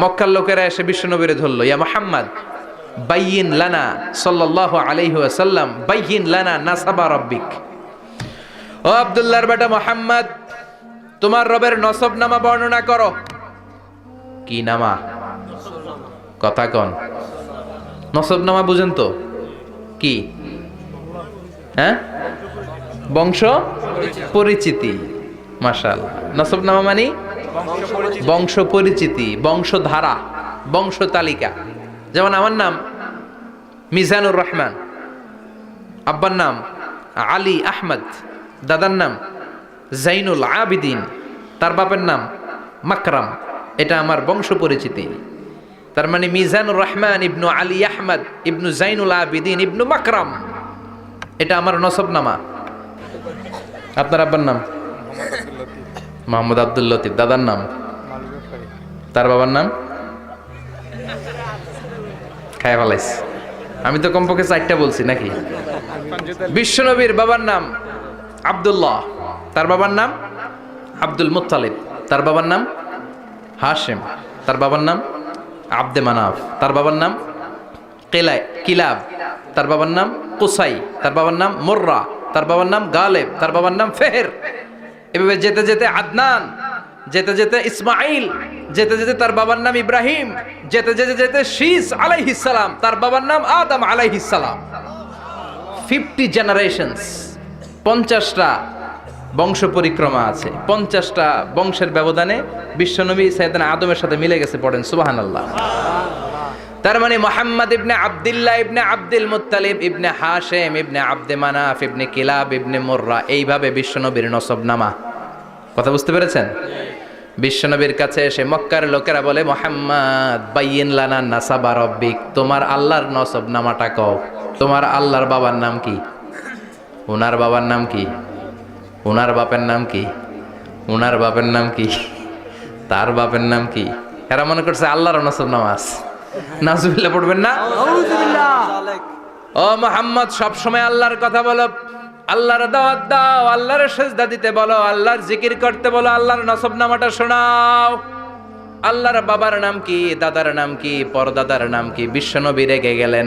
মক্কার লোকেরা এসে বিশ্বনবীরে ধরলো, ইয়া মোহাম্মদ, বাইয়িন লানা সাল্লাল্লাহু আলাইহি ওয়াসাল্লাম, বাইয়িন লানা নাসাবা রব্বিক। ও আব্দুল্লাহর বেটা মোহাম্মদ, তোমার রবের নসব নামা বর্ণনা করো। কি নামা? কথা কন। নসব নামা বুঝেন তো। কি? হ্যাঁ? বংশ? পরিচিতি। মাশাল নসব নামা মানে? বংশ পরিচিতি বংশধারা বংশ তালিকা যেমন আমার নাম মিজানুর রহমান, আব্বার নাম আলী আহমদ, দাদার নাম জাইনুল আবিদিন, তার বাপের নাম মাকরাম। এটা আমার বংশ পরিচিতি তার মানে মিজানুর রহমান ইবনু আলী আহমদ, ইবনু জাইনুল আবিদিন, ইবনু মাকরাম। এটা আমার নসব নামা আপনার আব্বার নাম? মোহাম্মদ আব্দুল লতিফ, দাদার নাম? তার বাবার নাম? খায় ফেলাইস। আমি তো কমপক্ষে চারটা বলছি নাকি? বিশ্বনবীর বাবার নাম আব্দুল্লাহ, তার বাবার নাম আব্দুল মুত্তালিব, তার বাবার নাম হাশেম, তার বাবার নাম আব্দে মানাফ, তার বাবার নাম কেলায় কিলাব, তার বাবার নাম কুসাই, তার বাবার নাম মোর্রা, তার বাবার নাম গালেব, তার বাবার নাম ফেহের। এভাবে যেতে যেতে আদনান, যেতে যেতে ইসমাইল যেতে যেতে তার বাবার নাম ইব্রাহিম, যেতে যেতে যেতে শীস আলাইহিসালাম তার বাবার নাম আদম আলাইহিসালাম ফিফটি জেনারেশনস, পঞ্চাশটা বংশ পরিক্রমা আছে। পঞ্চাশটা বংশের ব্যবধানে বিশ্বনবী সাইদান আদমের সাথে মিলে গেছে পড়েন সুবাহান আল্লাহ তার মানে মোহাম্মদ ইবনে আবদুল্লাহ ইবনে আব্দুল মুত্তালিব, ইবনে হাশেম, ইবনে আব্দে মানাফ, ইবনে কিলাব, ইবনে মোর্রা, এইভাবে বিশ্বনবীর নসব নামা কথা বুঝতে পেরেছেন? বিশ্বনবীর কাছে এসে মক্কার লোকেরা বলে, মোহাম্মদ বাইয়েন লানা নাসাবা রব্বিক, তোমার আল্লাহর নসব নামাটা কও। তোমার আল্লাহর বাবার নাম কি? ওনার বাবার নাম কি? ওনার বাপের নাম কি? ওনার বাপের নাম কি? তার বাপের নাম কি? এরা মনে করছে আল্লাহর নসব নামাজ নাজুবিল্লাহ পড়বেন না? ও মোহাম্মদ সবসময় আল্লাহর কথা বলো। আল্লাহর দাওয়াত দাও আল্লাহর সেজদা দিতে বলো আল্লাহর জিকির করতে বলো আল্লাহর নসব নামাটা শোনাও। আল্লাহর বাবার নাম কি দাদার নাম কি পরদাদার নাম কি বিশ্বনবী রেগে গেলেন।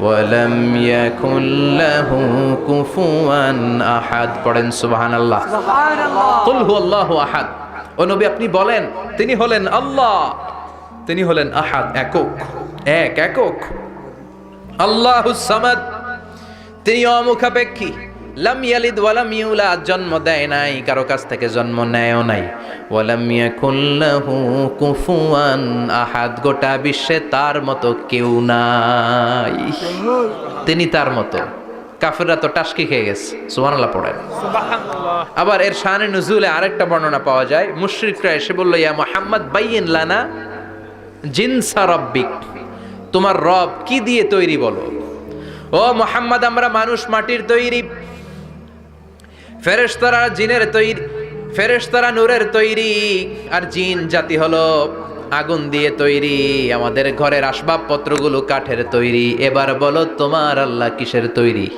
ওয়া লাম ইয়াকুল লাহু কুফুয়ান আহাদ। পড়েন সুবহানাল্লাহ। কুল হুয়াল্লাহু আহাদ। ও নবী আপনি বলেন তিনি হলেন আল্লাহ। তিনি হলেন আহাদ একক। এক একক। আল্লাহ সামাদ। তিনি অমুখাপেক্ষী। লাম ইয়ালিদ ওয়ালাম ইউলাদ জন্ম দেয় নাই কারও কাছ থেকে জন্ম নেয়ও নাই। ওয়ালাম ইয়াকুল্লাহু কুফুয়ান আহাদ গোটা বিশ্বে তার মতো কেউ নাই। তিনি তার মতো। কাফেররা তো টাসকি খেয়ে গেছে সুবহানাল্লাহ পড়েন। আবার এর শানে নুজুলে আরেকটা বর্ণনা পাওয়া যায়। মুশরিকরা এসে বলল ইয়া মুহাম্মদ বাইয়িন লানা জিনসা রব্বিক। তোমার রব কি দিয়ে তৈরি বলো? ও মোহাম্মদ আমরা মানুষ মাটির তৈরি। ফেরেশতারা জিনের তৈরি ফেরেশতারা নূরের তৈরি, আর জিন জাতি হলো আগুন দিয়ে তৈরি, আমাদের ঘরের আসবাবপত্রগুলো কাঠের তৈরি। এবার বলো, তোমার আল্লাহ কিসের তৈরি?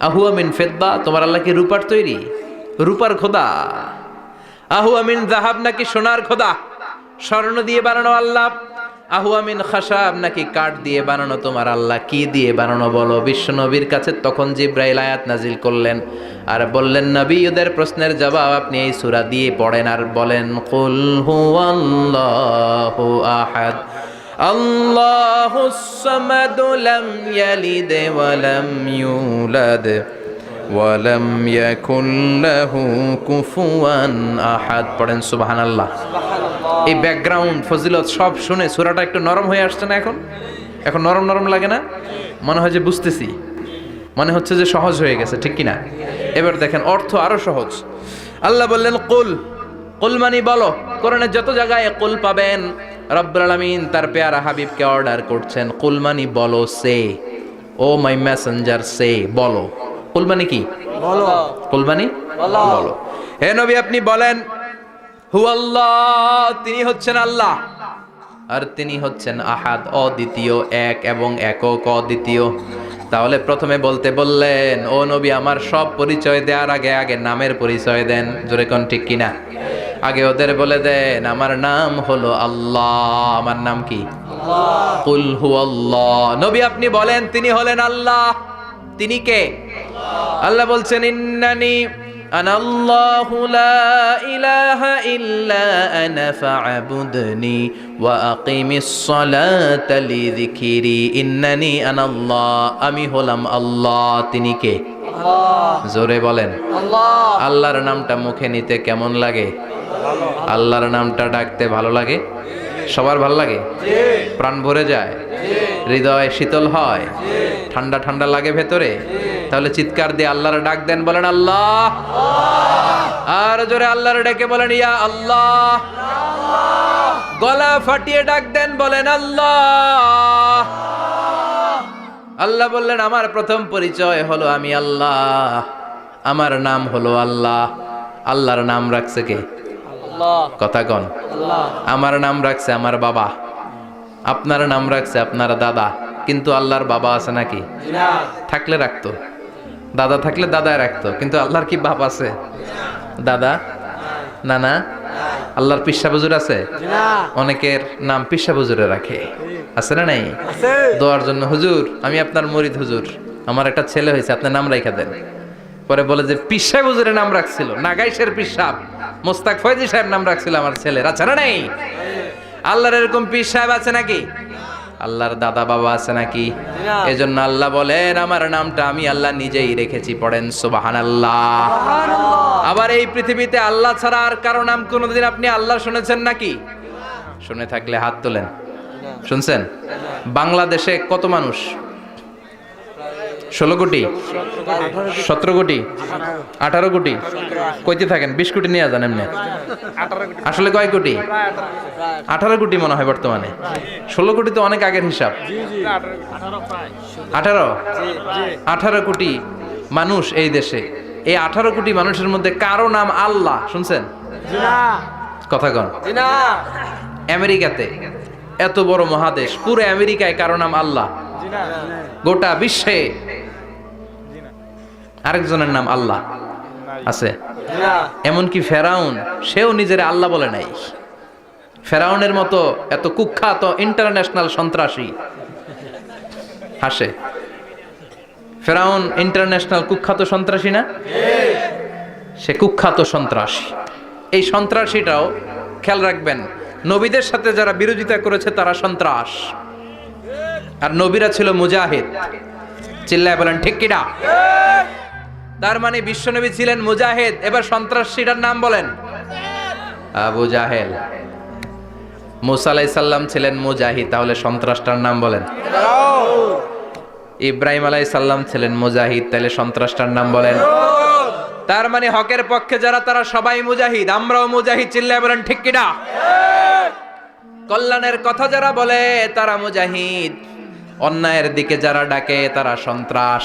আহু আমিন ফেদ্দা, তোমার আল্লাহ কি রূপার তৈরি? রূপার খোদা। আহু আমিন জাহাব নাকি সোনার খোদা? স্বর্ণ দিয়ে বানানো আল্লাহ। আহু আমিন খাসাব নাকি কাঠ দিয়ে বানানো তোমার আল্লাহ? কি দিয়ে বানানো বলো? বিশ্ব নবীর কাছে তখন জিব্রাইল আয়াত নাজিল করলেন। আর বললেন, নবী, ওদের প্রশ্নের জবাব আপনি এই সুরা দিয়ে পড়েন আর বলেন, কুল হুয়াল্লাহু আহাদ। আল্লাহুস সামাদ লাম ইয়ালিদ ওয়া ইউলাদ ওয়ালাম ইয়াকুন লাহু কুফুয়ান আহাদ। পড়েন সুবহানাল্লাহ। এই ব্যাকগ্রাউন্ড ফজিলত সব শুনে সূরাটা একটু নরম হয়ে আসছে না এখন? এখন নরম নরম লাগে না? মনে হয় যে বুঝতেছি। মনে হচ্ছে যে সহজ হয়ে গেছে ঠিক কি না এবার দেখেন অর্থ আরও সহজ। আল্লাহ বললেন কুল কুল মানি বলো কোরআনের যত জায়গায় কুল পাবেন রব্বুল আলামিন তার পেয়ারা হাবিবকে অর্ডার করছেন। কুলমানি বলো সে। ও মাই মেসেঞ্জার সে। বলো। কুলমানি কি? বলো। কুলমানি বলো। বলো। হে নবী আপনি বলেন হু আল্লাহ তিনি হচ্ছেন আল্লাহ। আর তিনি হচ্ছেন আহাদ অদ্বিতীয় এক এবং একক অদ্বিতীয়। তাহলে প্রথমে বলতে বললেন ও নবী আমার সব পরিচয় দেওয়ার আগে আগে নামের পরিচয় দেন। জোরে কোন ঠিক কিনা? আগে ওদের বলে দেন আমার নাম হলো আল্লাহ। আমার নাম কি? কুল হু আল্লাহ। নবী আপনি বলেন তিনি হলেন আল্লাহ। তিনি কে? আল্লাহ বলছেন ইন্নানি লা ইলাহা ইল্লা আনা ফা'বুদনি ওয়া আকিমিস সালাতা লিযিকরি ইন্নানি আনা আল্লাহ আমি হলাম আল্লাহ। তিনি কে? জোরে বলেন। আল্লাহ। আল্লাহর নামটা মুখে নিতে কেমন লাগে? আল্লাহর নামটা ডাকতে ভালো লাগে? সবার ভালো লাগে? প্রাণ ভরে যায়? হৃদয় শীতল হয়? ঠান্ডা ঠান্ডা লাগে ভেতরে? তাহলে চিৎকার দিয়ে আল্লাহর ডাক দেন বলেন আল্লাহ। আর জোরে আল্লাহর ডেকে বলেন ইয়া আল্লাহ। গলা ফাটিয়ে ডাক দেন বলেন আল্লাহ। আল্লাহ বললেন আমার প্রথম পরিচয় হলো আমি আল্লাহ। আমার নাম হলো আল্লাহ। আল্লাহর নাম রাখছে কে? কথা কন। আমার নাম রাখছে আমার বাবা। আপনার নাম রাখছে আপনার দাদা। কিন্তু আল্লাহর বাবা আছে নাকি? থাকলে রাখতো। দাদা থাকলে দাদায় রাখতো কিন্তু আল্লাহর কি বাপ আছে? দাদা? নানা? আল্লাহর পিসা বুজুর আছে? অনেকের নাম পিসা বুজুরে রাখে। আছে না নাই? দোয়ার জন্য হুজুর আমি আপনার মরিদ হুজুর। আমার একটা ছেলে হয়েছে আপনার নাম রাখা দেন। পরে বলে যে পিসাব হুজুরের নাম রাখছিল নাগাইশের পিসাব। মোস্তাক ফয়জি সাহেব নাম রাখছিল আমার ছেলের আচ্ছা না নাই? আল্লাহর এরকম পীর সাহেব আছে নাকি? আল্লাহর দাদা বাবা আছে নাকি। এজন্য আল্লাহ বলেন আমার নামটা আমি আল্লাহ নিজেই রেখেছি। পড়েন সুবাহান আল্লাহ আবার এই পৃথিবীতে আল্লাহ ছাড়া আর কারও নাম কোনোদিন আপনি আল্লাহ শুনেছেন নাকি? শুনে থাকলে হাত তোলেন। শুনছেন? বাংলাদেশে কত মানুষ ষোলো কোটি? সতেরো কোটি? আঠারো কোটি? কইতে থাকেন, বিশ কোটি নিয়ে যান এমনি। আসলে কয় কোটি? আঠারো কোটি মনে হয় বর্তমানে। ষোলো কোটি তো অনেক আগের হিসাব। আঠারো? আঠারো কোটি মানুষ এই দেশে। এই আঠারো কোটি মানুষের মধ্যে কারও নাম আল্লাহ, শুনছেন? কথা কন। আমেরিকাতে এত বড় মহাদেশ, পুরো আমেরিকায় কারও নাম আল্লাহ। গোটা বিশ্বে আরেকজনের নাম আল্লাহ আছে। এমনকি ফেরাউন, সেও নিজের আল্লাহ বলে নাই। ফেরাউনের মতো এত কুখ্যাত ইন্টারন্যাশনাল সন্ত্রাসী হাসে। ফেরাউন ইন্টারন্যাশনাল কুখ্যাত সন্ত্রাসী না? সে কুখ্যাত সন্ত্রাসী। এই সন্ত্রাসীটাও খেয়াল রাখবেন, নবীদের সাথে যারা বিরোধিতা করেছে তারা সন্ত্রাস। আর নবীরা ছিল মুজাহিদ। চিল্লায় বলেন, ঠিক কিনা তার মানে বিশ্বনবী ছিলেন মুজাহিদ। এবার সন্ত্রাসীটার নাম বলেন। আবু জাহেল। মুসা আলাই সাল্লাম ছিলেন মুজাহিদ, তাহলে সন্ত্রাসটার নাম বলেন। ইব্রাহিম আলাই সাল্লাম ছিলেন মুজাহিদ, তাহলে সন্ত্রাসটার নাম বলেন। তার মানে হকের পক্ষে যারা, তারা সবাই মুজাহিদ, আমরাও মুজাহিদ চিল্লায় বলেন, ঠিক কিনা? কল্যাণের কথা যারা বলে, তারা মুজাহিদ। অন্যায়ের দিকে যারা ডাকে, তারা সন্ত্রাস।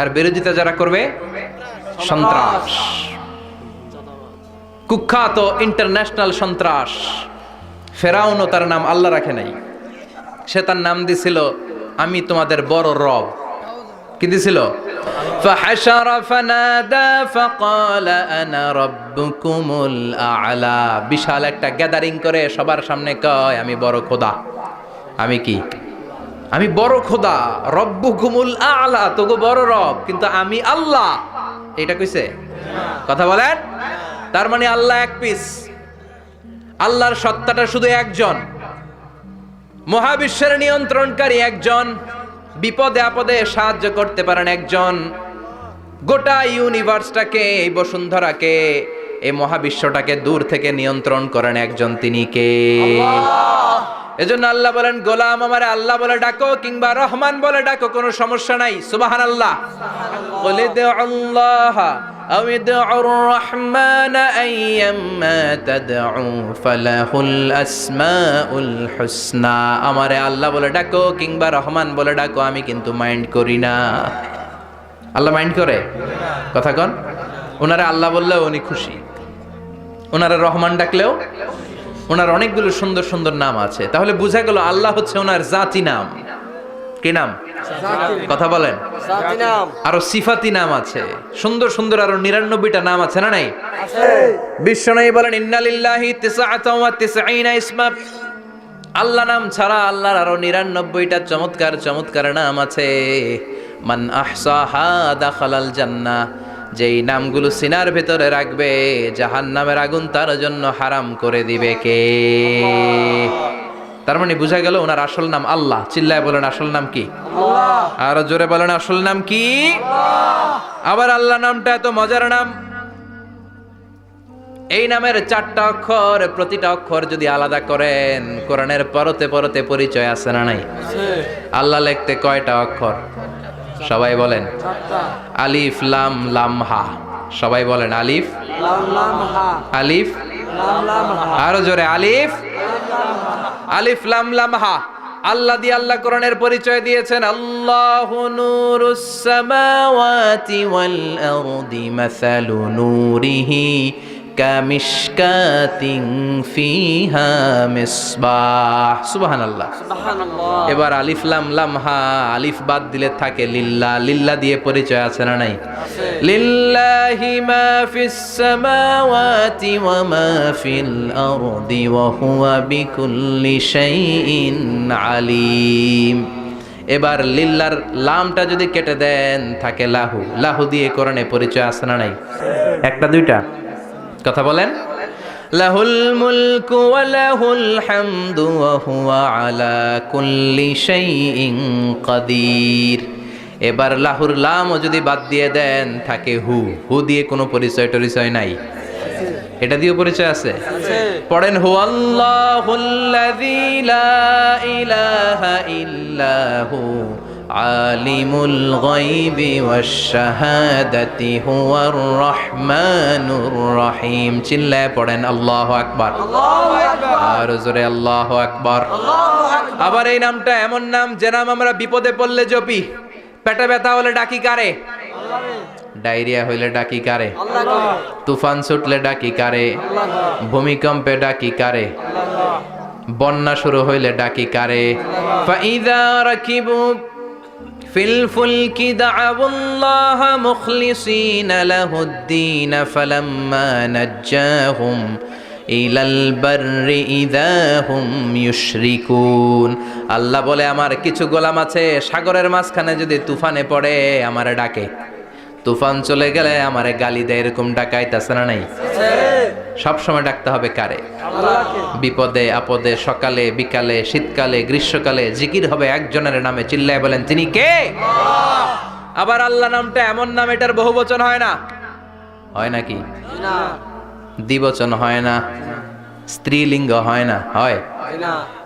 আর বিরোধিতা যারা করবে সন্ত্রাস কুখ্যাত ইন্টারন্যাশনাল সন্ত্রাস ফেরাউনও তার নাম আল্লাহ রাখে নাই সে তার নাম দিছিল আমি তোমাদের বড় রব কি দিছিল فحشر فنادى فقال انا ربكم الاعلى বিশাল একটা গ্যাদারিং করে সবার সামনে কয় আমি বড় খোদা আমি কি আমি বড় খোদা রব্বু রব্বুকুমুল আলা, তোগো বড় রব, কিন্তু আমি আল্লাহ। এটা কইছে? কথা বলেন? তার মানে আল্লাহ এক পিস। আল্লাহর সত্তাটা শুধু একজন। মহাবিশ্বের নিয়ন্ত্রণকারী একজন। বিপদে আপদে সাহায্য করতে পারেন একজন। গোটা ইউনিভার্সটাকে, এই বসুন্ধরাকে, এই মহাবিশ্বটাকে দূর থেকে নিয়ন্ত্রণ করেন একজন তিনি কে? এজন্য আল্লাহ বলেন গোলাম আমার আল্লাহ বলে ডাকো কিংবা রহমান বলে ডাকো কোনো সমস্যা নাই সুবাহান আল্লাহ বলে দে আল্লাহ أو ادعوا الرحمن أيما تدعوا فله الأسماء الحسنى আমারে আল্লাহ বলে ডাকো কিংবা রহমান বলে ডাকো আমি কিন্তু মাইন্ড করি না আল্লাহ মাইন্ড করে কথা কন ওনারা আল্লাহ বললেও উনি খুশি ওনারা রহমান ডাকলেও ওনার অনেকগুলো সুন্দর সুন্দর নাম আছে। তাহলে বোঝা গেল আল্লাহ হচ্ছে ওনার জাতি নাম। কি নাম? কথা বলেন। আরও সিফাতি নাম আছে। সুন্দর সুন্দর আরও নিরানব্বইটা নাম আছে না নাই? বিশ্বনয়ী বলেন ইন্নালিল্লাহি ইসমা আল্লাহ নাম ছাড়া আল্লাহর আরও নিরানব্বইটা চমৎকার চমৎকার নাম আছে। মান আহসাহা দাখালাল জান্নাহ। যেই নামগুলো সিনার ভেতরে রাখবে জাহান নামের আগুন তার জন্য হারাম করে দিবে কে? তার মানে বোঝা গেল ওনার আসল নাম আল্লাহ। চিল্লায় বলেন আসল নাম কি? আর জোরে বলেন আসল নাম কি? আবার আল্লাহ নামটা এত মজার নাম। এই নামের চারটা অক্ষর প্রতিটা অক্ষর যদি আলাদা করেন কোরআনের পরতে পরতে পরিচয় আছে না নাই? আল্লাহ লিখতে কয়টা অক্ষর? সবাই বলেন। আলিফ লাম লাম হা। সবাই বলেন আলিফ। আলিফ। আরও জোরে আলিফ। আলিফ লাম লাম হা। আল্লাহ দিয়ে আল্লাহ কোরআনের পরিচয় দিয়েছেন। আল্লাহ নূরুস সামাওয়াতি ওয়াল আরদি মাসালু নূরিহি। কামিশকাতিন ফিহা মিসবাহ। সুবহানাল্লাহ। সুবহানাল্লাহ। এবার আলিফ লাম লাম হা আলিফ বাদ দিলে থাকে লিল্লা। লিল্লা দিয়ে পরিচয় আছে না নাই? লিল্লাহি মা ফিস সামাওয়াতি ওয়া মা ফিল আরদি ওয়া হুয়া বিকুল্লি শাইইন আলিম। এবার লিল্লার লামটা যদি কেটে দেন থাকে লাহু। লাহু দিয়ে কোরআনে পরিচয় আছে না নাই? একটা দুইটা? কথা বলেন। লাহুল মুলকু ওয়া লাহুল হামদু ওয়া হুয়া আলা কুল্লি শাইইন কাদির। এবার লাহুর লামও যদি বাদ দিয়ে দেন থাকে হু। হু দিয়ে কোনো পরিচয় টরিচয় নাই। এটা দিয়েও পরিচয় আছে? পড়েন হু আল্লাহুল্লাযী লা ইলাহা ইল্লাহু আলিমুল গায়বি ওয়াশ শাহাদাতি হুয়ার রহমানুর রহিম। চিল্লায় পড়েন আল্লাহু আকবার। আর জোরে আল্লাহু আকবার। আবার এই নামটা এমন নাম যে নাম আমরা বিপদে পড়লে জপি। পেটে ব্যথা হলে ডাকি কারে? ডায়রিয়া হইলে ডাকি কারে? আল্লাহ তুফান ছুটলে ডাকি কারে? ভূমিকম্পে ডাকি কারে? বন্যা শুরু হইলে ডাকি কারে? ফাইদা রাকিবু ফিল ফুলকি দাআবুল্লাহ মুখলিসিনা লাহুদ্দিন ফালাম্মা নাজ্জাহুম ইলাল বাররি ইদাহুম ইউশরিকুন। আল্লাহ বলে, আমার কিছু গোলাম আছে, সাগরের মাঝখানে যদি তুফানে পড়ে, আমার ডাকে। তুফান চলে গেলে আমারে গালি দেয়, এরকম ডাকাইতাছে না নাই? সব সময় ডাকতে হবে কারে? বিপদে, আপদে, সকালে, বিকালে, শীতকালে, গ্রীষ্মকালে, জিকির হবে একজনের নামে, চিল্লায় বলেন, তিনি কে? আবার আল্লাহ নামটা এমন নাম, এটার বহু বচন হয় না? হয় নাকি দ্বিবচন হয় না। স্ত্রীলিঙ্গ হয় না? হয়?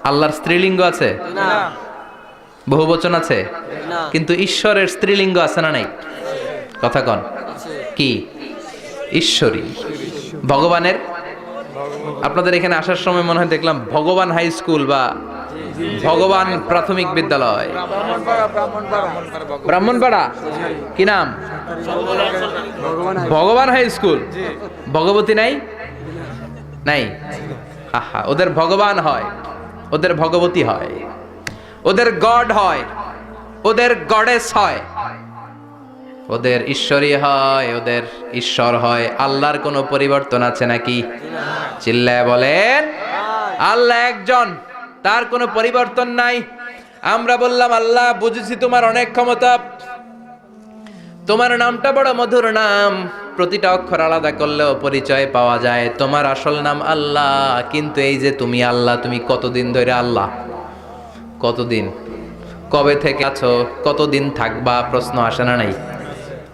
আল্লাহর স্ত্রীলিঙ্গ আছে? বহু বচন আছে? কিন্তু ঈশ্বরের স্ত্রীলিঙ্গ আছে না নাই? কথা কন। কি? ঈশ্বরী। ভগবানের? আপনাদের এখানে আসার সময় মনে হয় দেখলাম ভগবান হাই স্কুল বা ভগবান প্রাথমিক বিদ্যালয়। ব্রাহ্মণপাড়া? কি নাম? ভগবান হাই স্কুল। ভগবতী নাই? নাই। আহা, ওদের ভগবান হয়। ওদের ভগবতী হয়। ওদের গড হয়। ওদের গডেস হয়। ওদের ঈশ্বরই হয়, ওদের ঈশ্বর হয়। আল্লাহর কোনো পরিবর্তন আছে নাকি? চিল্লায় বলেন, আল্লাহ একজন, তার কোনো পরিবর্তন নাই। আমরা বললাম, আল্লাহ, বুঝেছি তোমার অনেক ক্ষমতা। তোমার নামটা বড় মধুর নাম। প্রতিটা অক্ষর আলাদা করলেও পরিচয় পাওয়া যায়। তোমার আসল নাম আল্লাহ, কিন্তু এই যে তুমি আল্লাহ, তুমি কতদিন ধরে আল্লাহ? কতদিন? কবে থেকে আছো? কতদিন থাকবা? প্রশ্ন আসে না নাই?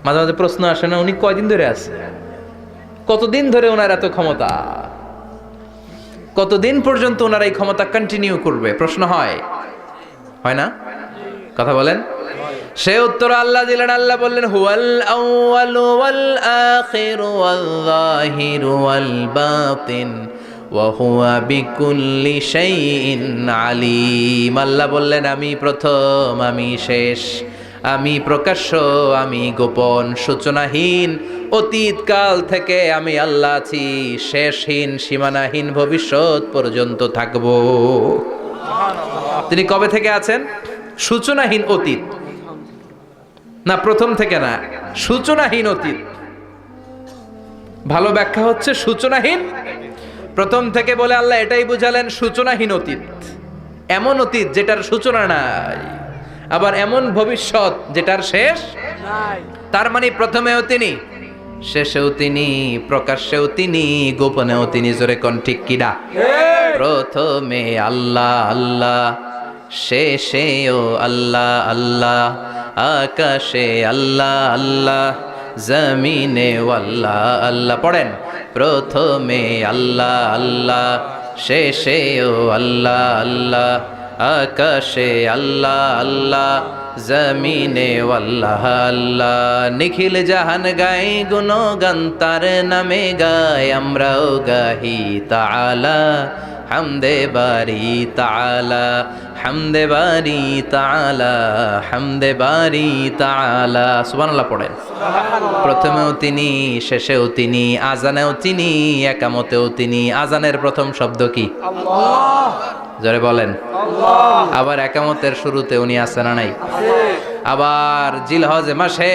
মাঝে মাঝে প্রশ্ন আসে না, উনি কয়দিন ধরে আছে? কতদিন ধরে ওনার এত ক্ষমতা? কতদিন পর্যন্ত ওনার এই ক্ষমতা কন্টিনিউ করবে? প্রশ্ন হয়। হয় না? কথা বলেন? সে উত্তর আল্লাহ দিলেন, আল্লাহ বললেন, হুয়াল আউয়ালু ওয়াল আখিরু ওয়াল যাহিরু ওয়াল বাতিন ওয়া হুয়া বিকুল্লি শাইইন আলিম। আল্লাহ বললেন, আমি প্রথম, আমি শেষ। আমি প্রকাশ্য, আমি গোপন, সূচনাহীন। অতীতকাল থেকে আমি আল্লাহ আছি, শেষহীন, সীমানাহীন ভবিষ্যৎ পর্যন্ত থাকব। তিনি কবে থেকে আছেন? সূচনাহীন অতীত। না, প্রথম থেকে না, সূচনাহীন অতীত। ভালো ব্যাখ্যা হচ্ছে সূচনাহীন। প্রথম থেকে বলে আল্লাহ এটাই বুঝালেন সূচনাহীন অতীত। এমন অতীত যেটার সূচনা নাই। আবার এমন ভবিষ্যৎ যেটার শেষ তার মানে প্রথমেও তিনি শেষেও তিনি প্রকাশ্যেও তিনি গোপনেও তিনি জোরে কোন ঠিক কিনা প্রথমে আল্লাহ আল্লাহ শেষেও আল্লাহ আল্লাহ আকাশে আল্লাহ আল্লাহ জমিনে আল্লাহ আল্লাহ। পড়েন প্রথমে আল্লাহ আল্লাহ শেষেও আল্লাহ আল্লাহ আকাশে আল্লাহ আল্লাহ, জমিনে আল্লাহ আল্লাহ। নিখিল জাহান গাই গুণগান, তার নামে গায় আমরাও গাহি তালা হামদে বারি তাআলা। হামদে বারি তাআলা হামদে বারি তাআলা। সুবহানাল্লাহ পড়েন। প্রথমেও তিনি শেষেও তিনি আজানেও তিনি একামতেও তিনি। আজানের প্রথম শব্দ কি? জোরে বলেন। আবার একামতের শুরুতে উনি আছে না নাই? আবার জিলহজ মাসে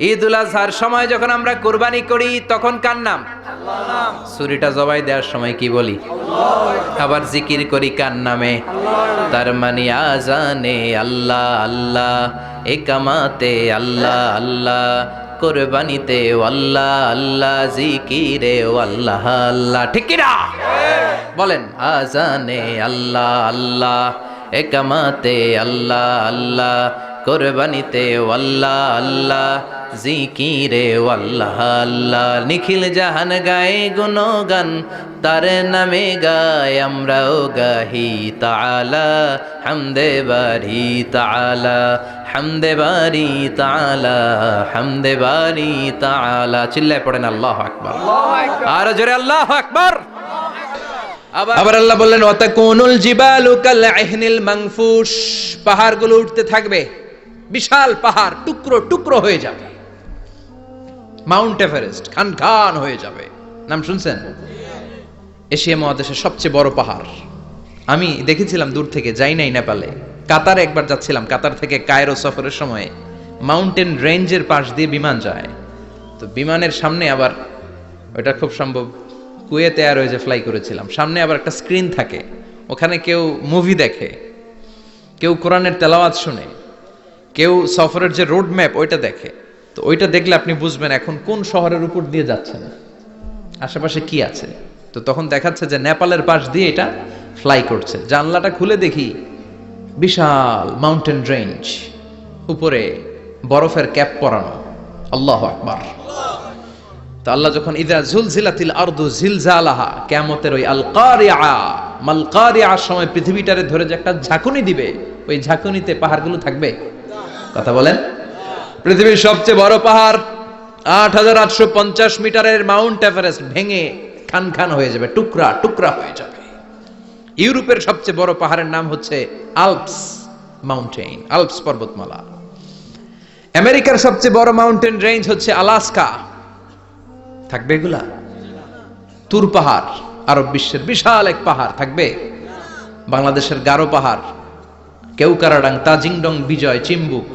ঈদ উল আজহার সময় যখন আমরা কোরবানি করি, তখন কার নাম? ছুরিটা জবাই দেওয়ার সময় কি বলি? আবার জিকির করি কার নামে? তার মানে আজানে আল্লাহ আল্লাহ, একামাতে আল্লাহ আল্লাহ, কোরবানিতে আল্লাহ আল্লাহ, জিকিরে আল্লাহ আল্লাহ। ঠিক কিনা? বলেন, আজানে আল্লাহ আল্লাহ, একামাতে আল্লাহ আল্লাহ কোরবানিতে আল্লাহ আল্লাহ, জিকিরে আল্লাহ আল্লাহ। নিখিল জাহান গায়ে গুণগান, তার নামে গায় আমরাও গাহি তাআলা। হামদে বারি তাআলা, হামদে বারি তাআলা, হামদে বারি তাআলা। চিল্লায় পড়েন আল্লাহ আকবার। আর জোরে আল্লাহ আকবার। আবার আল্লাহ বললেন, ওয়াতাকুনুল জিবালু কাল মানফুশ পাহাড়গুলো উঠতে থাকবে। বিশাল পাহাড়, টুকরো টুকরো হয়ে যাবে। মাউন্ট এভারেস্ট খান খান হয়ে যাবে। নাম শুনছেন? এশিয়া মহাদেশের সবচেয়ে বড় পাহাড়। আমি দেখেছিলাম দূর থেকে, যাই নাই নেপালে। কাতারে একবার যাচ্ছিলাম, কাতার থেকে কায়রো সফরের সময়। মাউন্টেন রেঞ্জের পাশ দিয়ে বিমান যায়। তো বিমানের সামনে আবার, ওটা খুব সম্ভব, কুয়েতে আর হয়ে যে ফ্লাই করেছিলাম। সামনে আবার একটা স্ক্রিন থাকে। ওখানে কেউ মুভি দেখে। কেউ কোরআনের তেলাওয়াত শুনে। কেউ সফরের যে রোড ম্যাপ ওইটা দেখে। তো ওইটা দেখলে আপনি বুঝবেন এখন কোন শহরের উপর দিয়ে যাচ্ছেন আশেপাশে কি আছে? তো তখন দেখাচ্ছে যে নেপালের পাশ দিয়ে এটা ফ্লাই করছে। জানলাটা খুলে দেখি, বিশাল মাউন্টেন রেঞ্জ উপরে বরফের ক্যাপ পরানো। আল্লাহ আকবার। তো আল্লাহ যখন, ইদা জুলজিলাতিল আরদু জিলজালাহা কিয়ামতের ওই আল কারিআ মাল কারিআর সময় পৃথিবীটারে ধরে যে একটা ঝাঁকুনি দিবে, ওই ঝাঁকুনিতে পাহাড়গুলো থাকবে। কথা বলেন। পৃথিবীর সবচেয়ে বড় পাহাড়, আট হাজার আটশো পঞ্চাশ মিটারের মাউন্ট এভারেস্ট ভেঙে খান খান হয়ে যাবে, টুকরা টুকরা হয়ে যাবে। ইউরোপের সবচেয়ে বড় পাহাড়ের নাম হচ্ছে আলপস মাউন্টেন আলপস পর্বতমালা। আমেরিকার সবচেয়ে বড় মাউন্টেন রেঞ্জ হচ্ছে আলাস্কা। থাকবে এগুলা? তুর পাহাড়, আরব বিশ্বের বিশাল এক পাহাড়, থাকবে? বাংলাদেশের গারো পাহাড় কেউকারাডাং তাজিংডং বিজয়, চিম্বুক।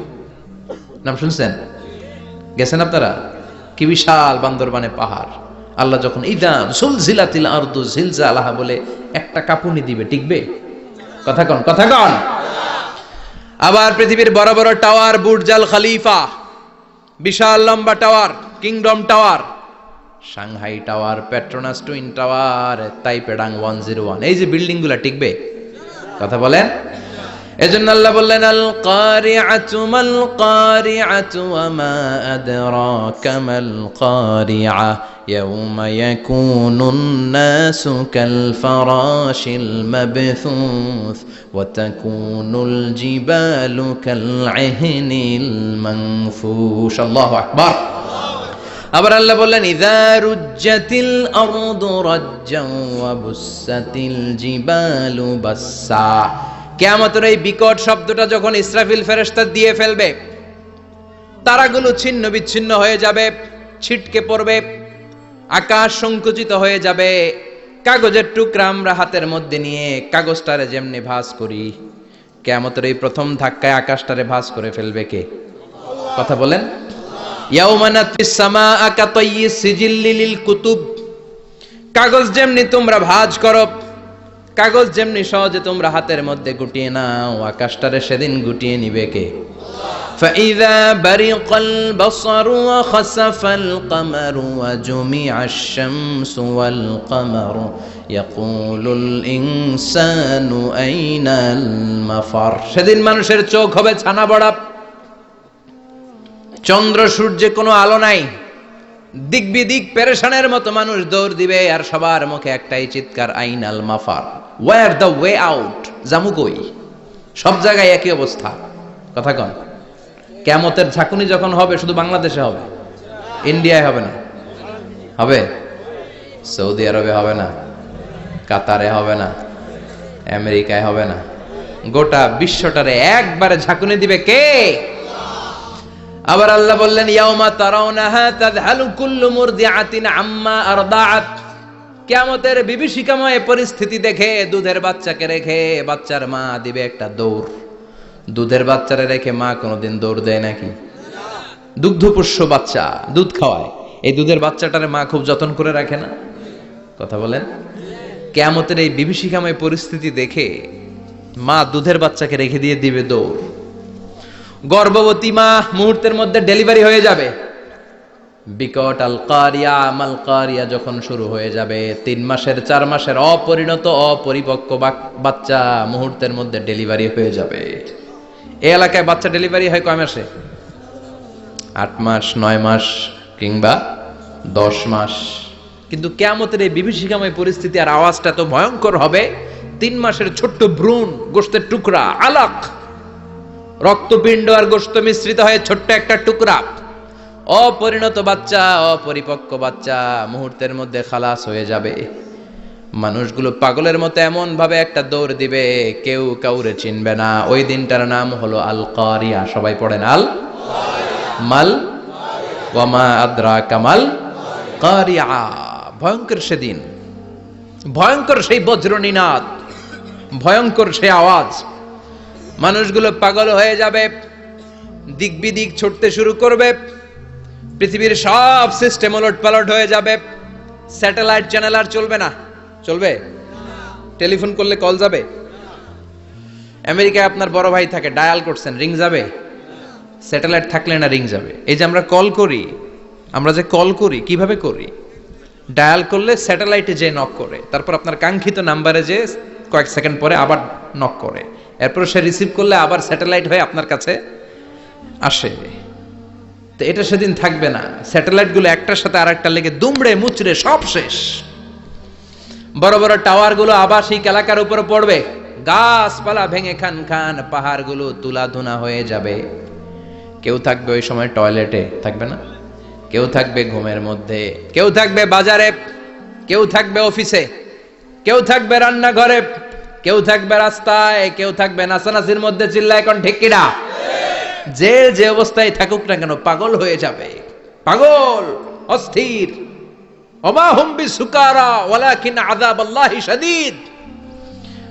নাম শুনছেন? গেছেন আপনারা? কি বিশাল বান্দরবানে পাহাড়। আল্লাহ যখন, ইদান সুলজিলাতিল আরদু জিলজা আলাহা বলে একটা কাপুনি দিবে, টিকবে? কথা কন কথা কন। আবার পৃথিবীর বড় বড় টাওয়ার বুর্জাল খালিফা, বিশাল লম্বা tower, Kingdom Tower, Shanghai Tower, Petronas Twin Tower, তাইপেডাং one zero one. এই যে বিল্ডিংগুলা টিকবে? কথা বলেন? এজন্য আল্লাহ বললেন আল কারিআতু মাল কারিআতু ওয়া মা আদরাকা মাল কারিআ ইয়াউমা ইয়াকুনুন নাসু কাল ফারাশিল মাবথুথ ওয়া তাকুনুল জিবালু কাল ইহনিল মানফুশ আল্লাহু আকবার আবার আল্লাহ বললেন ইদা রুজ্জাতিল আরদু রাজ্জান ওয়া বুসাতিল জিবালু বাসসা কিয়ামতের এই বিকট শব্দটা যখন ইসরাফিল ফেরেশতা দিয়ে ফেলবে, তারাগুলো ছিন্ন বিচ্ছিন্ন হয়ে যাবে, ছিটকে পড়বে, আকাশ সংকুচিত হয়ে যাবে। কাগজের টুকরা আমরা হাতের মধ্যে নিয়ে কাগজটারে যেমনি ভাঁজ করি, কেয়ামতের এই প্রথম ধাক্কায় আকাশটারে ভাঁজ করে ফেলবে কে? কথা বলেন। কাগজ যেমনি তোমরা ভাজ করো কাগজ যেমনি সহজে তোমরা হাতের মধ্যে গুটিয়ে নাও আকাশটারে সেদিন গুটিয়ে নিবে কে فإذا برق البصر وخسف القمر وجمع الشمس والقمر يقول الإنسان أين المفر সেদিন মানুষের চোখ হবে ছানা বড়া চন্দ্র সূর্যে কোনো আলো নাই দিক বিদিক পেরেশানের মতো মানুষ দৌড় দিবে আর সবার মুখে একটাই চিৎকার আইন আল মাফার। ওয়ার দ্য ওয়ে আউট জামু কই? সব জায়গায় একই অবস্থা। কথা কন। কেমতের ঝাঁকুনি যখন হবে, শুধু বাংলাদেশে হবে? ইন্ডিয়ায় হবে না? হবে? সৌদি আরবে হবে না? কাতারে হবে না? আমেরিকায় হবে না? গোটা বিশ্বটারে একবারে ঝাঁকুনি দিবে কে? আবার আল্লাহ বললেন, ইয়াউমা তারাউনাহা তাযহালু কুল্লু মুরদিআতিন আম্মা আরদাআত। কিয়ামতের বিভীষিকাময় পরিস্থিতি দেখে দুধের বাচ্চাকে রেখে বাচ্চার মা দিবে একটা দৌড়। দুধের বাচ্চারে রেখে মা কোনোদিন দৌড় দেয় নাকি? দুগ্ধপোষ্য বাচ্চা, দুধ খাওয়ায়। এই দুধের বাচ্চাটারে মা খুব যত্ন করে রাখে না? কথা বলেন? কেয়ামতের এই বিভীষিকাময় পরিস্থিতি দেখে মা দুধের বাচ্চাকে রেখে দিয়ে দিবে দৌড়। গর্ভবতী মা মুহূর্তের মধ্যে ডেলিভারি হয়ে যাবে। বিকট আল কারিয়া মাল কারিয়া যখন শুরু হয়ে যাবে, তিন মাসের, চার মাসের অপরিণত, অপরিপক্ক বাচ্চা মুহূর্তের মধ্যে ডেলিভারি হয়ে যাবে। এই এলাকায় বাচ্চা ডেলিভারি হয় কয় মাসে? আট মাস, নয় মাস কিংবা দশ মাস। কিন্তু কেয়ামতের এই বিভীষিকাময় পরিস্থিতি আর আওয়াজটা তো ভয়ঙ্কর হবে, তিন মাসের ছোট্ট ভ্রূণ গোষ্ঠের টুকরা, আলাক রক্তপিণ্ড আর গোস্ত মিশ্রিত হয়ে ছোট্ট একটা টুকরা। অপরিণত বাচ্চা, অপরিপক্ক বাচ্চা মুহূর্তের মধ্যে খালাস হয়ে যাবে। মানুষগুলো পাগলের মতো এমন ভাবে একটা দৌড় দিবে, কেউ কাউরে চিনবে না। ওই দিনটার নাম হলো আল কারিয়া সবাই পড়েন আল মাল? ওয়ামা আদ্রা কামাল কারিয়া। ভয়ঙ্কর সেদিন ভয়ঙ্কর সেই বজ্রনীনাদ। ভয়ঙ্কর সেই আওয়াজ। মানুষগুলো পাগল হয়ে যাবে দিক বিদিক ছুটতে শুরু করবে, পৃথিবীর সব সিস্টেম ওলট পালট হয়ে যাবে। স্যাটেলাইট চ্যানেল আর চলবে না। চলবে? টেলিফোন করলে কল যাবে? আমেরিকায় আপনার বড় ভাই থাকে ডায়াল করছেন রিং যাবে? স্যাটেলাইট থাকলে না রিং যাবে? এই যে আমরা কল করি, আমরা যে কল করি, কীভাবে করি? ডায়াল করলে স্যাটেলাইটে যে নক করে। তারপর আপনার কাঙ্ক্ষিত নাম্বারে যে কয়েক সেকেন্ড পরে আবার নক করে। এরপর সে রিসিভ করলে আবার স্যাটেলাইট হয়ে আপনার কাছে আসে। তো এটা সেদিন থাকবে না। স্যাটেলাইটগুলো একটার সাথে আর একটা লেগে দুমড়ে মুচড়ে সব শেষ। বড় বড় টাওয়ারগুলো আবাসিক এলাকার উপরে পড়বে। গাছপালা ভেঙে খান খান পাহাড়গুলো তুলা ধুনা হয়ে যাবে। কেউ থাকবে ওই সময় টয়লেটে থাকবে না? কেউ থাকবে ঘুমের মধ্যে। কেউ থাকবে বাজারে, কেউ থাকবে অফিসে কেউ থাকবে রান্নাঘরে। কেউ থাকবে রাস্তায়, কেউ থাকবে নাচানাচির মধ্যে চিল্লা এখন কিনা? যে যে অবস্থায় থাকুক না কেন, পাগল হয়ে যাবে। পাগল, অস্থির।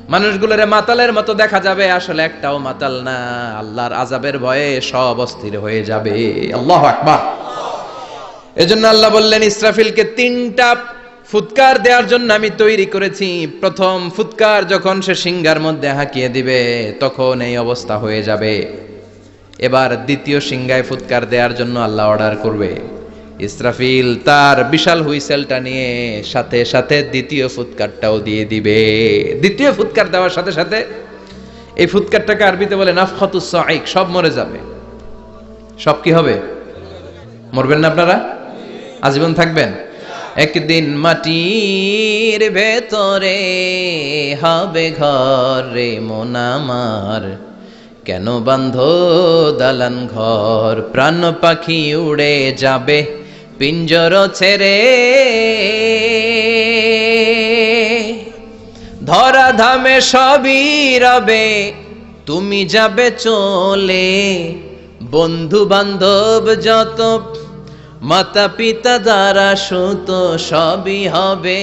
মানুষগুলোরে মাতালের মতো দেখা যাবে, আসলে একটাও মাতাল না। আল্লাহর আজাবের ভয়ে সব অস্থির হয়ে যাবে। আল্লাহু আকবার। এজন্য আল্লাহ বললেন, ইসরাফিলকে তিনটা ফুৎকার দেওয়ার জন্য আমি তৈরি করেছি। প্রথম ফুৎকার যখন সে সিংহার মধ্যে হাঁকিয়ে দিবে, তখন এই অবস্থা হয়ে যাবে। এবার দ্বিতীয় সিংহায় ফুৎকার দেওয়ার জন্য আল্লাহ অর্ডার করবে। ইসরাফিল তার বিশাল হুইসেলটা নিয়ে সাথে সাথে দ্বিতীয় ফুৎকারটাও দিয়ে দিবে। দ্বিতীয় ফুৎকার দেওয়ার সাথে সাথে এই ফুৎকারটাকে আরবিতে বলে নাফখাতুস সাইক সব মরে যাবে। সব কি হবে? মরবেন না আপনারা? আজীবন থাকবেন? একদিন মাটির ভেতরে হবে ঘর রে মন আমার। কেন বান্ধ দালান ঘর? প্রাণ পাখি উড়ে যাবে পিঞ্জর ছেড়ে। ধরা ধামে সবই রবে, তুমি যাবে চলে। বন্ধু বান্ধব যত মাতা পিতা দ্বারা সুত সবই হবে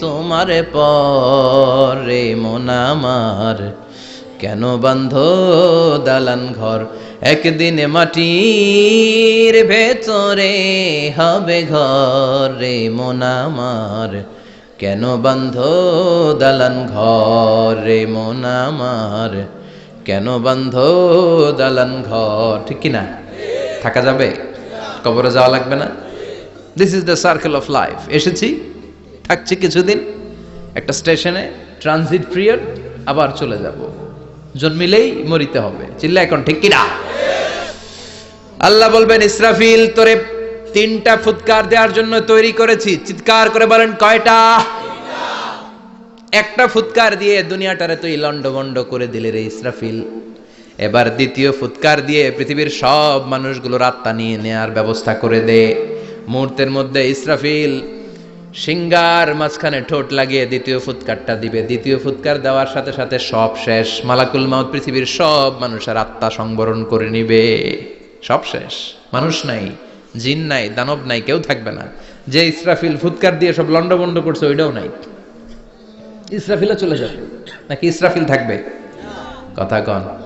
তোমার পরে মন আমার। কেন বান্ধ দালান ঘর? একদিন মাটির ভেতরে হবে ঘর রে মন আমার। কেন বন্ধ দালান ঘর রে মন আমার? কেন বন্ধ দালান ঘর? ঠিক কি না থাকা যাবে? কবরে যাওয়া লাগবে না। This is the circle of life এসেছি, থাকছি কিছুদিন, একটা স্টেশনে ট্রানজিট পিরিয়ড আবার চলে যাব। জন্মিলেই মরিতে হবে। চিল্লা এখন, ঠিক কিনা? আল্লাহ বলবেন, ইসরাফিল, তোরে তিনটা ফুৎকার দেওয়ার জন্য তৈরি করেছি। চিৎকার করে বলেন, কয়টা? একটা ফুৎকার দিয়ে দুনিয়াটারে তুই লন্ডভন্ড করে দিলে রে ইসরাফিল। এবার দ্বিতীয় ফুৎকার দিয়ে পৃথিবীর সব মানুষগুলোর আত্মা নিয়ে নেয়ার ব্যবস্থা করে দে। মুহূর্তের মধ্যে ইসরাফিল সিঙ্গার মাঝখানে ঠোঁট লাগিয়ে দ্বিতীয় ফুৎকারটা দিবে। দ্বিতীয় ফুৎকার দেওয়ার সাথে সাথে সব শেষ। মালাকুল মাউত পৃথিবীর সব মানুষের আত্মা সংবরণ করে নিবে। সব শেষ। মানুষ নাই, জিন নাই, দানব নাই, কেউ থাকবে না। যে ইসরাফিল ফুৎকার দিয়ে সব লন্ডভন্ড করছে, ওইটাও নাই। ইসরাফিলও চলে যাবে। নাকি ইসরাফিল থাকবে? কথা কন।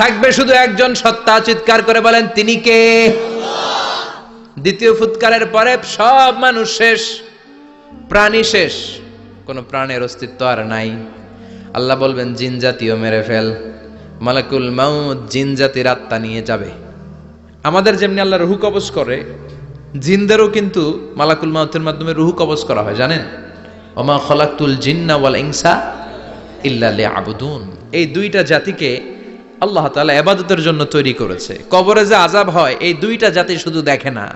থাকবে শুধু একজন সত্তা চিৎকার করে বলেন, তিনি কে? দ্বিতীয় ফুৎকারের পরে সব মানুষ শেষ, প্রাণী শেষ, কোনো প্রাণের অস্তিত্ব আর নাই। আল্লাহ বলবেন, জিন জাতীয় মেরে ফেল, মালাকুল মাউদ জিন জাতির আত্মা নিয়ে যাবে। আমাদের যেমনি আল্লাহ রুহু কবজ করে, জিনদেরও কিন্তু মালাকুল মাউতের মাধ্যমে রুহু কবজ করা হয়, জানেন? ওমা খলাকুল জিন্না ওয়াল ইংসা ইল্লা আবুদুন এই দুইটা জাতিকে আল্লাহ তাআলা ইবাদতের জন্য তৈরি করেছে। কবরে যে আজাব হয়, এই দুইটা জাতি শুধু দেখে না,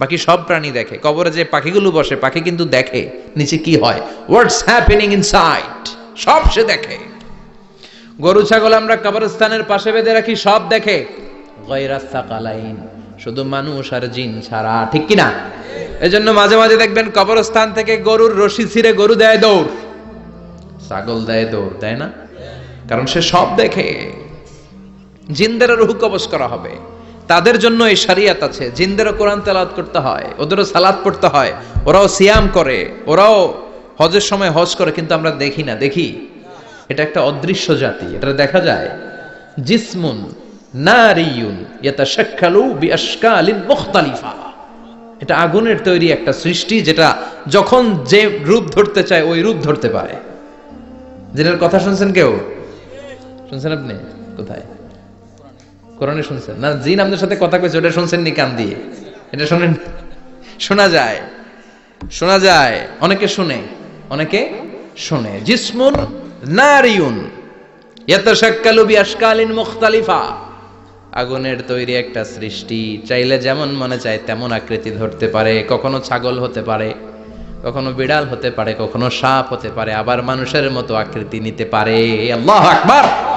বাকি সব প্রাণী দেখে। কবরে যে পাখিগুলো বসে, পাখি কিন্তু দেখে, নিচে কি হয়? হোয়াটস হ্যাপেনিং ইনসাইড সব সে দেখে। গরু, ছাগল আমরা কবরস্থানের পাশে বেঁধে রাখি, সব দেখে। গয়রাস্তাকালাইন শুধু মানুষ আর জিন ছাড়া, ঠিক কিনা এজন্য মাঝে মাঝে দেখবেন কবরস্থান থেকে গরুর রশি ছিঁড়ে গরু দেয় দৌড়। ছাগল দেয় দৌড় দেয় না? কারণ সে সব দেখে। জিনদের রুহ কবজ করা হবে। তাদের জন্য এই শরিয়াত আছে। জিনদেরও কোরআন তেলাওয়াত করতে হয়, ওদেরও সালাত পড়তে হয়, ওরাও সিয়াম করে, ওরাও হজের সময় হজ করে, কিন্তু আমরা দেখি না। দেখি? এটা একটা অদৃশ্য জাতি। এটা দেখা যায়, জিসমুন নারিয়ুন ইয়াতাশাক্কালু বিআশকালিন মুখতালিফা। এটা আগুনের তৈরি একটা সৃষ্টি যেটা যখন যে রূপ ধরতে চায়, ওই রূপ ধরতে পারে। যেটার কথা শুনছেন কেউ? শুনছেন আপনি? কোথায়? কোরআনে শুনছেন? না, জিন আমাদের সাথে কথা কইছে, ওটা শুনছেন নি কান দিয়ে। এটা শুনেন শোনা যায়। শোনা যায়। অনেকে শুনে অনেকে শুনে। জিসমুন নারিয়ুন ইয়াতাশাক্কালু বিআশকালিন মুখতালিফা। আগুনের তৈরি একটা সৃষ্টি, চাইলে যেমন মনে চায় তেমন আকৃতি ধরতে পারে। কখনো ছাগল হতে পারে, কখনো বিড়াল হতে পারে, কখনো সাপ হতে পারে, আবার মানুষের মতো আকৃতি নিতে পারে। আল্লাহ আকবার!